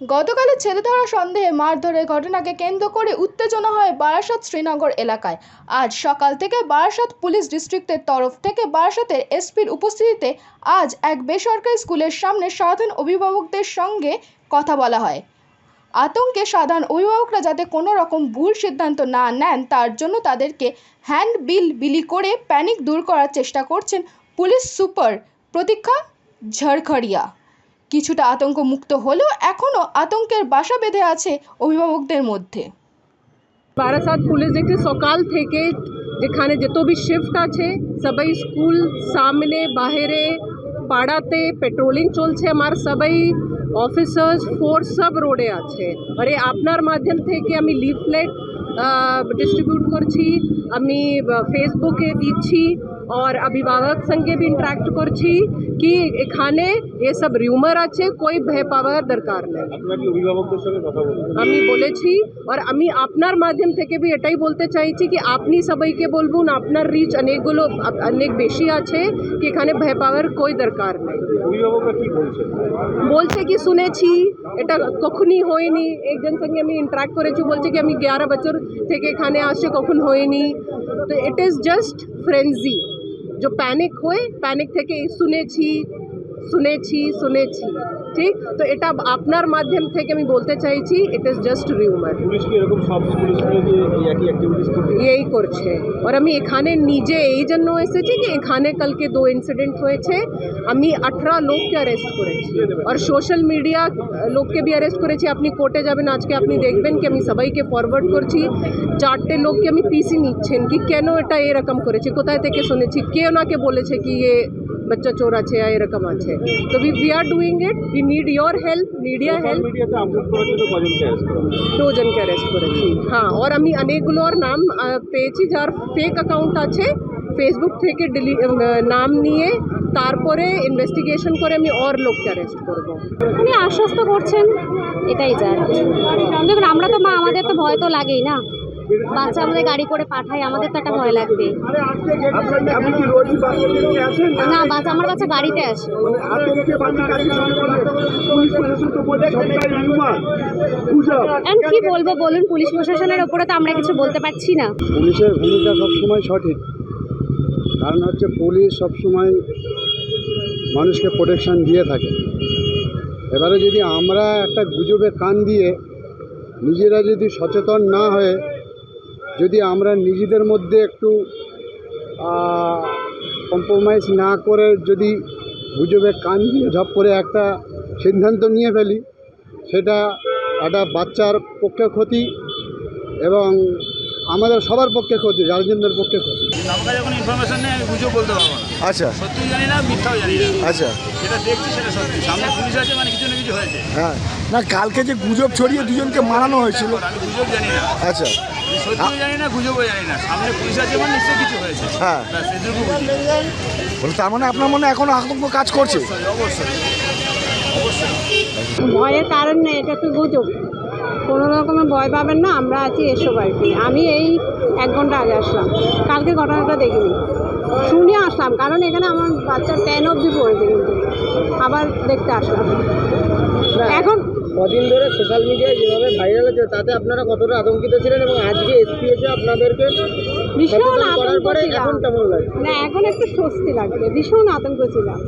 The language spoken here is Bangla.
গতকালে ছেলে ধরা সন্দেহে মারধরের ঘটনাকে কেন্দ্র করে উত্তেজনা হয় বারাসাত শ্রীনগর এলাকায়। আজ সকাল থেকে বারাসাত পুলিশ ডিস্ট্রিক্টের তরফ থেকে বারাসাতের এসপির উপস্থিতিতে আজ এক বেসরকারি স্কুলের সামনে সাধারণ অভিভাবকদের সঙ্গে কথা বলা হয়। আতঙ্কে সাধারণ অভিভাবকরা যাতে কোনো রকম ভুল সিদ্ধান্ত না নেন, তার জন্য তাদেরকে হ্যান্ড বিল বিলি করে প্যানিক দূর করার চেষ্টা করছেন পুলিশ সুপার প্রতীক্ষা ঝড়খড়িয়া কিছুটা আতঙ্ক মুক্ত হলেও এখনও আতঙ্কের বাসা বেঁধে আছে অভিভাবকদের মধ্যে। বারাসাত পুলিশ দেখতে সকাল থেকে যেখানে যত বি শিফট আছে, সবাই স্কুল সামনে, বাহিরে, পাড়াতে পেট্রোলিং চলছে। আমার সবাই অফিসার্স ফোর্স সব রোডে আছে। আরে আপনার মাধ্যম থেকে আমি লিফলেট ডিস্ট্রিবিউট করছি, আমি ফেসবুকে দিচ্ছি। আর অভিভাবক সঙ্গে ভি ইন্টারাক্ট করছি কি এখানে এসব রিউমার আছে কই ভয় পাওয়ার দরকার নেই আমি বলেছি আর আমি আপনার মাধ্যম থেকে ভি এটাই বলতে চাইছি কি আপনি সবাইকে বলবুন আপনার রিচ অনেকগুলো অনেক বেশি আছে কি এখানে ভয় পাওয়ার কই দরকার নেই বলছে? কি শুনেছি এটা কখনই হয়নি একজন সঙ্গে আমি ইন্টারাক্ট করেছি বলছে কি আমি গ্যারো বছর থেকে এখানে আসছে কখন হয়নি তো ইট ইজ জাস্ট ফ্রেন্ডজি जो প্যানিক হয় প্যানিক থেকে এই শুনেছি শুনেছি শুনেছি ঠিক তো এটা আপনার মাধ্যম থেকে আমি বলতে চাইছি ইট ইজ জাস্ট রিউমার এই করছে। আর আমি এখানে নিজে এই জন্য এসেছি কি এখানে কালকে দো ইনসিডেন্ট হয়েছে। আমি আঠারো লোককে অ্যারেস্ট করেছি। আর সোশ্যাল মিডিয়া লোককে বি অ্যারেস্ট করেছি। আপনি কোর্টে যাবেন আজকে আপনি দেখবেন কি আমি সবাইকে ফরওয়ার্ড করছি। চারটে লোককে আমি পিসি নিচ্ছেন। কি কেন এটা এরকম করেছে? কোথায় থেকে শুনেছি? কে ওনাকে বলেছে কি এ বাচ্চা চোর আছে এরকম আছে তো we we are doing it we need your help media help দুজনকে অ্যারেস্ট করেছি হ্যাঁ আর আমি অনেকগুলোর নাম পেয়েছি যার ফেক অ্যাকাউন্ট আছে ফেসবুক থেকে ডিলি নাম নিয়ে তারপরে ইনভেস্টিগেশন করে আমি ওর লোককে অ্যারেস্ট করব উনি আশ্বস্ত করছেন এটাই যা দেখুন আমরা তো মা আমাদের তো ভয় তো লাগেই না বাচ্চা আমাদের গাড়ি করে পাঠাই আমাদের তো একটা ভয় লাগবে। না, বাচ্চা আমার বাচ্চা গাড়িতে আসে। কি বলব বলুন, পুলিশ প্রশাসনের ওপরে তো আমরা কিছু বলতে পারছি না। পুলিশের ভূমিকা সবসময় সঠিক। কারণ হচ্ছে পুলিশ সবসময় মানুষকে প্রোটেকশান দিয়ে থাকে। এবারে যদি আমরা একটা গুজবে কান দিয়ে নিজেরা যদি সচেতন না হয়ে যদি আমরা নিজেদের মধ্যে একটু কম্প্রোমাইজ না করে যদি গুজবে কান দিয়ে ঝপ করে একটা সিদ্ধান্ত নিয়ে ফেলি, সেটা একটা বাচ্চার পক্ষে ক্ষতি এবং আমাদের সবার পক্ষে ক্ষতি গার্জেনদের পক্ষে ক্ষতি। আমার কাছে কোনো ইনফরমেশন নেই আমি বুঝেও বলতে পারব না। আচ্ছা। সত্যি জানি না মিথ্যাও জানি না। আচ্ছা। যেটা দেখছি সেটা সত্যি। সামনে পুলিশ আছে মানে কিছু না কিছু হয়েছে। হ্যাঁ। না কালকে যে গুজব ছড়িয়ে দুজনকে মারানো হয়েছিল। আমি গুজব জানি না। আচ্ছা। আমি জানি না গুজবও জানি না। সামনে পুলিশ আছে মানে নিশ্চয়ই কিছু হয়েছে। হ্যাঁ। তার মানে আপনার মনে এখন আতঙ্ক কাজ করছে? অবশ্যই। ভয়ের কারণ নেই এটা একটু গুজব কোনো রকমের ভয় পাবেন না আমরা আছি এসো বাড়িতে। আমি এই এক ঘণ্টা আগে আসলাম কালকে ঘটনাটা দেখিনি। শুনে আসলাম কারণ এখানে আমার বাচ্চা টেন অবধি পড়েছে কিন্তু। আবার দেখতে আসলাম। এখন কদিন ধরে সোশ্যাল মিডিয়ায় যেভাবে ভাইরাল হচ্ছে তাতে আপনারা কতটা আতঙ্কিত ছিলেন এবং আজকে এসপি এসে আপনাদেরকে ভীষণ আতঙ্ক ছিলাম। লাগে না এখন একটু স্বস্তি লাগবে ভীষণ আতঙ্ক ছিলাম।